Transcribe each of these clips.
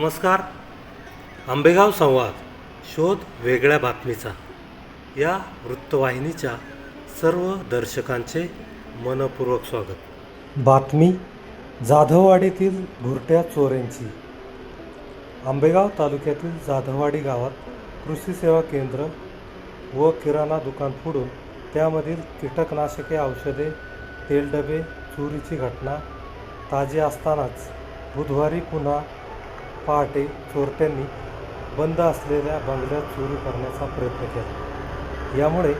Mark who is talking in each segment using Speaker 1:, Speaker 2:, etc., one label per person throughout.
Speaker 1: नमस्कार. आंबेगाव संवाद. शोध वेगळ्या बातमीचा. या वृत्तवाहिनीच्या सर्व दर्शकांचे मनपूर्वक स्वागत. बातमी जाधववाडीतील घुरट्या चोऱ्यांची आंबेगाव तालुक्यातील जाधववाडी गावात कृषी सेवा केंद्र व किराणा दुकान फोडून त्यामधील कीटकनाशके औषधे तेलडबे चोरीची घटना ताजी असतानाच बुधवारी पुन्हा पहाटे चोरट्यांनी बंद असलेल्या बंगल्यात चोरी करण्याचा प्रयत्न केला. यामुळे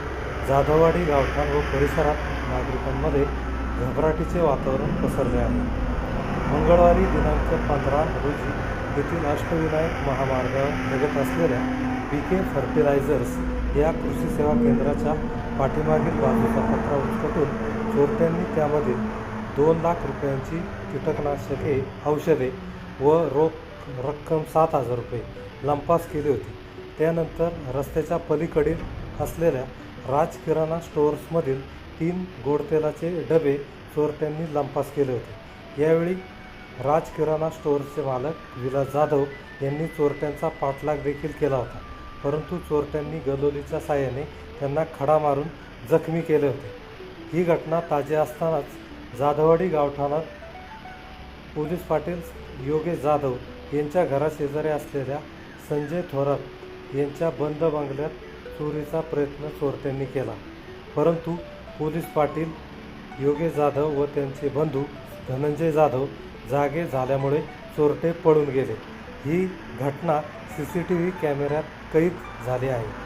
Speaker 1: जाधववाडी गावठाण व परिसरात नागरिकांमध्ये घबराटीचे वातावरण पसरले आहे. मंगळवारी दिनांक पंधरा रोजी येथील अष्टविनायक महामार्गावर निघत असलेल्या बी के फर्टिलायझर्स या कृषी सेवा केंद्राच्या पाठीमागील बाजूचा पत्रा उचकटून चोरट्यांनी त्यामध्ये दोन लाख रुपयांची कीटकनाशके औषधे व रोप रक्कम सात हजार रुपये लंपास केली होती. त्यानंतर रस्त्याच्या पलीकडील असलेल्या राज किराणा स्टोअर्समधील तीन गोडतेलाचे डबे चोरट्यांनी लंपास केले होते. यावेळी राज किराणा स्टोअर्सचे मालक विलास जाधव यांनी चोरट्यांचा पाठलाग देखील केला होता. परंतु चोरट्यांनी गलोलीच्या साह्याने त्यांना खडा मारून जखमी केले होते. ही घटना ताजी असतानाच जाधववाडी गावठाणात पोलीस पाटील योगेश जाधव यांच्या घराशेजारी असलेल्या संजय थोरात यांच्या बंद बंगल्यात चोरीचा प्रयत्न चोरट्यांनी केला. परंतु पोलीस पाटील योगेश जाधव व त्यांचे बंधू धनंजय जाधव जागे झाल्यामुळे चोरटे पळून गेले. ही घटना सी सी टी व्ही कॅमेऱ्यात कैद झाली आहे.